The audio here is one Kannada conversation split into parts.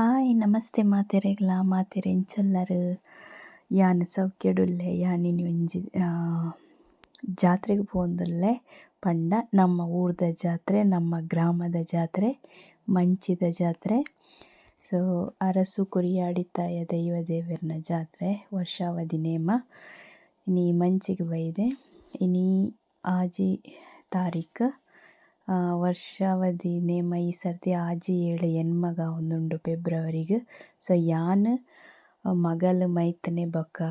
ಹಾಯ್, ನಮಸ್ತೆ ಮಾತೆರೆಗ್ಲ ಮಾತೆರೆಂಚಲ್ಲರ್ ಯಾನ್ ಸೌಖ್ಯಡುಲ್ಲೆ ಯಾನಿನಿ ಒಂಜಿ ಜಾತ್ರೆಗೆ ಪೋವೊಂದುಲ್ಲೆ ಪಂಡ ನಮ್ಮ ಊರ್ದ ಜಾತ್ರೆ, ನಮ್ಮ ಗ್ರಾಮದ ಜಾತ್ರೆ, ಮಂಚಿದ ಜಾತ್ರೆ. ಸೊ, ಅರಸು ಕುರಿಯಾಡಿತ್ತಾಯ ದೈವ ದೇವೆರ್ನ ಜಾತ್ರೆ, ವರ್ಷಾವಧಿ ನೇಮ. ಇನಿ ಮಂಚಿಗೆ ಬೈದೆ. ಇನಿ ಆಜಿ ತಾರೀಖ್ ವರ್ಷಾವಧಿ ನೇಮ ಈ ಸರ್ತಿ ಆಜಿ ಏಳು ಎನ್ಮಗ ಉಂದುಂಡು ಫೆಬ್ರವರಿಗ್. ಸೊ ಯಾನ್, ಮಗಲ್ ಮೈತನೆ ಬೊಕ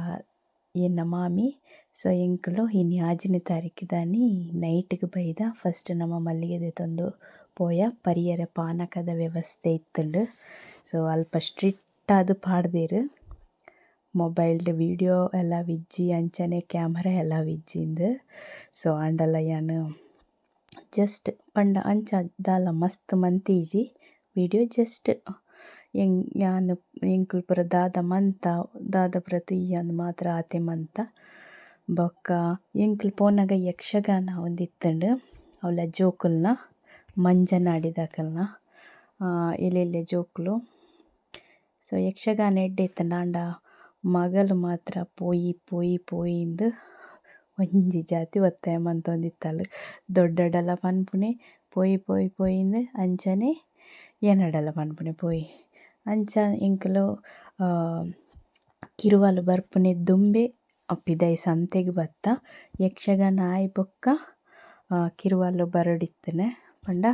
ಎನ್ನ ಮಾಮಿ. ಸೊ ಎಂಕುಲು ಇನಿ ಆಜಿನೆ ತಾರೀಕಿದಾನಿ ನೈಟ್ಗ್ ಬೈದ ಫಸ್ಟ್ ನಮ್ಮ ಮಲ್ಲಿಗೆ ದೆತೊಂದು ಪೋಯ ಪರಿಯರ ಪಾನಕದ ವ್ಯವಸ್ಥೆ ಇತ್ತುಂಡು. ಸೊ ಅಲ್ಪ ಸ್ಟ್ರಿಕ್ಟ್ ಆದ್ ಪಾಡ್ದೆರ್. ಮೊಬೈಲ್ಡ್ ವೀಡಿಯೋ ಎಲ್ಲ ವಿಜ್ಜಿ, ಅಂಚನೆ ಕ್ಯಾಮರಾ ಎಲ್ಲ ವಿಜ್ಜಿಂದ್. ಸೊ ಆಂಡಲ ಯಾನ್ ಜಸ್ಟ್ ಪಂಡ ಅಂಚ ದಾಲ ಮಸ್ತ್ ಮಂತೀಜಿ. ವಿಡಿಯೋ ಜಸ್ಟ್ ಎಂಗ್ ಯಾನ್ ಎಂಕುಲು ಪೂರ ದಾದ ಮಂತ, ದಾದ ಪೂರ ತೂಯಂದ್ ಮಾತ್ರ ಆತೆ ಮಂತ. ಬೊಕ್ಕ ಎಂಕುಲು ಪೋನಗ ಯಕ್ಷಗಾನ ಒಂದಿತ್ತುಂಡು ಅವಳ ಜೋಕುಲ್ನ, ಮಂಜನಾಡಿದಕಲ್ನ ಎಲೆಲ್ಯ ಜೋಕುಲು. ಸೊ ಯಕ್ಷಗಾನ ಎಡ್ಡೆ ಇತ್ತ ಆಂಡ ಮಗಲ್ ಮಾತ್ರ ಪೋಯಿ ಪೋಯಿ ಪೋಯಿಂದ್ ಒಂಜಿ ಜಾತಿ ಒತ್ತಾಯ ಮಂತೊಂದಿತ್ತಲ್ ದೊಡ್ಡಡಲ ಪನ್ಪುನೆ ಪೋಯಿ ಪೋಯಿ, ಪೋಯಿಂದ್ ಅಂಚನೆ, ಎನಡಲ ಪನ್ಪುನೆ ಪೋಯಿ. ಅಂಚ ಎಂಕುಲು ಕಿರುವಾಲು ಬರ್ಪುನೆ ದುಂಬೆ ಪಿದೈ ಸಂತೆಗ್ ಬತ್ತ, ಯಕ್ಷಗಾನ ಆಯಿ ಬೊಕ್ಕ ಕಿರುವಲು ಬರೊಡಿತ್ತುನೆ ಪಂಡ.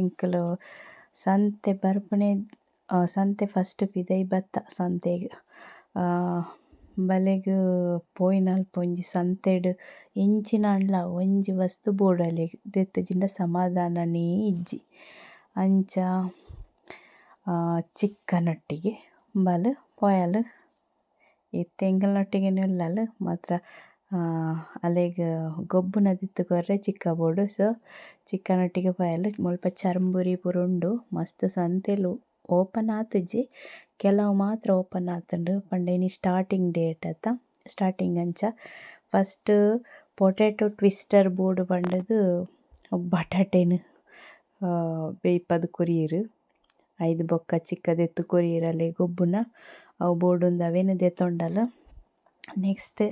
ಎಂಕುಲು ಸಂತೆ ಬರ್ಪುನೆ ಸಂತೆ ಫಸ್ಟ್ ಪಿದೈ ಬತ್ತ ಸಂತೆಗ್. ಬಲೆಗ್ ಪೋಯಿನಲ್ ಒಂಜಿ ಸಂತೆಡ್ ಎಂಚಿನಾಂಡ್ಲ ಒಂಜಿ ವಸ್ತು ಬೋಡಲೆ. ದೆತ್ತುಜಿಂಡ ಸಮಾಧಾನನೇ ಇಜ್ಜಿ. ಅಂಚ ಚಿಕ್ಕನೊಟ್ಟಿಗೆ ಬಲ್ ಪೋಯಲ್ ಇತ್ತೆ ಎಂಕಲ್ನೊಟ್ಟಿಗೆನೆ ಉಳ್ಳಾಲ್ ಮಾತ್ರ ಅಲೆಗ್ ಗೊಬ್ಬುನ ದೆತ್ತು ಕೊರ್ರೆ ಚಿಕ್ಕ ಬೋಡು. ಸೊ, ಚಿಕ್ಕನೊಟ್ಟಿಗೆ ಪೋಯಲ್, ಮುಲ್ಪ ಚರ್ಂಬುರಿ ಪೂರ ಉಂಡು ಮಸ್ತ್ ಸಂತೆಲ್. ಓಪನ್ ಆತುಜಿ ಕೆಲವು ಮಾತ್ರ ಓಪನ್ ಆತುಂಡು ಪಂಡ ಇನಿ ಸ್ಟಾರ್ಟಿಂಗ್ ಡೇಟ್ ಅತ್ತ. ಸ್ಟಾರ್ಟಿಂಗ್ ಅಂಚ. ಫಸ್ಟ್ ಪೊಟೇಟೊ ಟ್ವಿಸ್ಟರ್ ಬೋರ್ಡ್ ಪಂಡ್‌ದ್ ಬಟಾಟೆನ್ ಬೇಯ್ಪದ್ ಕೊರಿಯೆರ್. ಐದು ಬೊಕ್ಕ ಚಿಕ್ಕ ದೆತ್ತು ಕೊರಿಯೆರ್ ಅಲೆ ಗೊಬ್ಬುನ. ಅವು ಬೋರ್ಡ್ ಉಂದು ಅವೆನ್ ದೆತೊಂಡಲ ನೆಕ್ಸ್ಟ್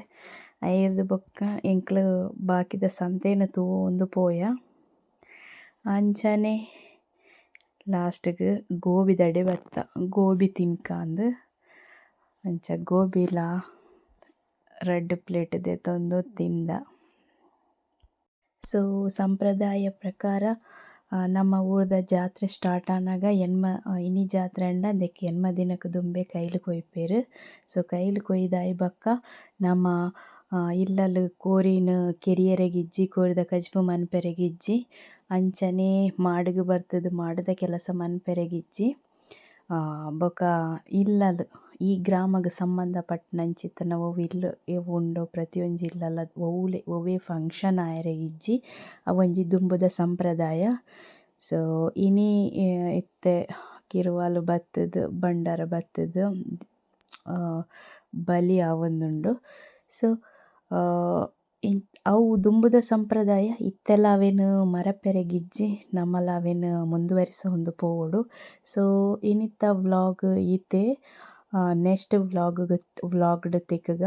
ಅವೆರ್ದ್ ಬೊಕ್ಕ ಎಂಕ್‌ಲ್ ಬಾಕಿದ ಸಂತೆನ್ ತೂವೊಂದು ಪೋಯ. ಅಂಚನೆ ಲಾಸ್ಟ್‌ಗ್ ಗೋಬಿ ದಡೆ ಬತ್ತ ಗೋಬಿ ತಿನ್ಕಾಂದ್ ಅಂಚ ಗೋಬಿಲ ರಡ್ಡ್ ಪ್ಲೇಟ್ ದೆತೊಂದು ತಿಂದ. ಸೊ ಸಂಪ್ರದಾಯ ಪ್ರಕಾರ ನಮ್ಮ ಊರ್ದ ಜಾತ್ರೆ ಸ್ಟಾರ್ಟ್ ಆನಾಗ ಎನ್ಮ ಇನಿ ಜಾತ್ರೆ ಅಂಡ ಅಂದೆಕ್ ಎನ್ಮ ದಿನಕ್ ದುಂಬೆ ಕೈಲ್ ಕೊಯ್ಪೆರ್. ಸೊ ಕೈಲ್ ಕೊಯ್ದಾಯಿ ಬಕ್ಕ ನಮ ಇಲ್ಲಲ್ ಕೋರಿನ್ ಕೆರಿಯರೆಗಿಜ್ಜಿ ಕೋರಿದ ಕಜ್ಮ ಮನ್ಪೆರೆ ಗಿಜ್ಜಿ ಅಂಚನೆ ಮಾಡ್‌ಗ್ ಬರ್ತುದು, ಮಾಡ್‌ದ ಕೆಲಸ ಮನ್ಪೆರೆಗಿಜ್ಜಿ ಬೊಕ ಇಲ್ಲಲ್, ಈ ಗ್ರಾಮಗ್ ಸಂಬಂಧ ಪಟ್‌ನಂಚಿತ್ತಿನ ಒವು ಇಲ್ಲ್ ಉಂಡು, ಪ್ರತಿಯೊಂಜಿ ಇಲ್ಲಲ ಒವುಲೆ ಒವೆ ಫಂಕ್ಷನ್ ಆಯೆರೆಗಿಜ್ಜಿ ಅವೊಂಜಿ ದುಂಬುದ ಸಂಪ್ರದಾಯ. ಸೊ ಇನಿ ಇತ್ತೆ ಕಿರುವಾಲು ಬತ್ತುದು ಭಂಡಾರ ಬತ್ತುದು ಬಲಿ ಆವೊಂದುಂಡು ಸೊ ಅವು ದುಂಬುದ ಸಂಪ್ರದಾಯ ಇತ್ತೆಲ ಅವೆನ್ ಮರಪೆರೆಗಿಜ್ಜಿ ನಮಲ ಅವೆನ್ ಮುಂದುವರಿಸೊಂದು ಪೋವೊಡು ಸೊ ಇನಿತ್ತ ವ್ಲಾಗ್ ಈತೆ ನೆಕ್ಸ್ಟ್ ವ್ಲಾಗ್‌ಗ್ ವ್ಲಾಗ್‌ಡ್ ತಿಕ್ಕಗ.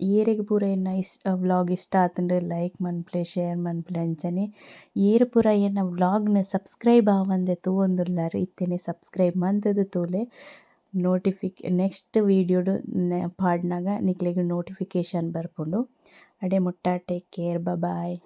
ಏರೆಗ್ ಪೂರ ಏನ ಇಷ್ಟ ವ್ಲಾಗ್ ಇಷ್ಟ ಆತುಂಡ್ ಲೈಕ್ ಮನ್ಪ್ಲೆ ಶೇರ್ ಮನ್ಪ್ಲೆ ಅಂಚನೆ. ಏರ್ ಪೂರ ಏನ ವ್ಲಾಗ್ನ ಸಬ್ಸ್ಕ್ರೈಬ್ ಆವಂದೆ ತೂವೊಂದುಲ್ಲೆರ್, ಇತ್ತೆನೆ ಸಬ್ಸ್ಕ್ರೈಬ್ ಮಂತುದು ತೂಲೆ. ನೋಟಿಫಿಕ್ ನೆಕ್ಸ್ಟ್ ವೀಡಿಯೋಡು ಪಾಡ್ನಾಗ ನಿಕ್ಲೆಗ್ ನೋಟಿಫಿಕೇಷನ್ ಬರ್ಪುಂಡು ಅಡೆ ಮುಟ್ಟ ಟೇಕ್ ಕೇರ್ ಬ ಬಾಯ್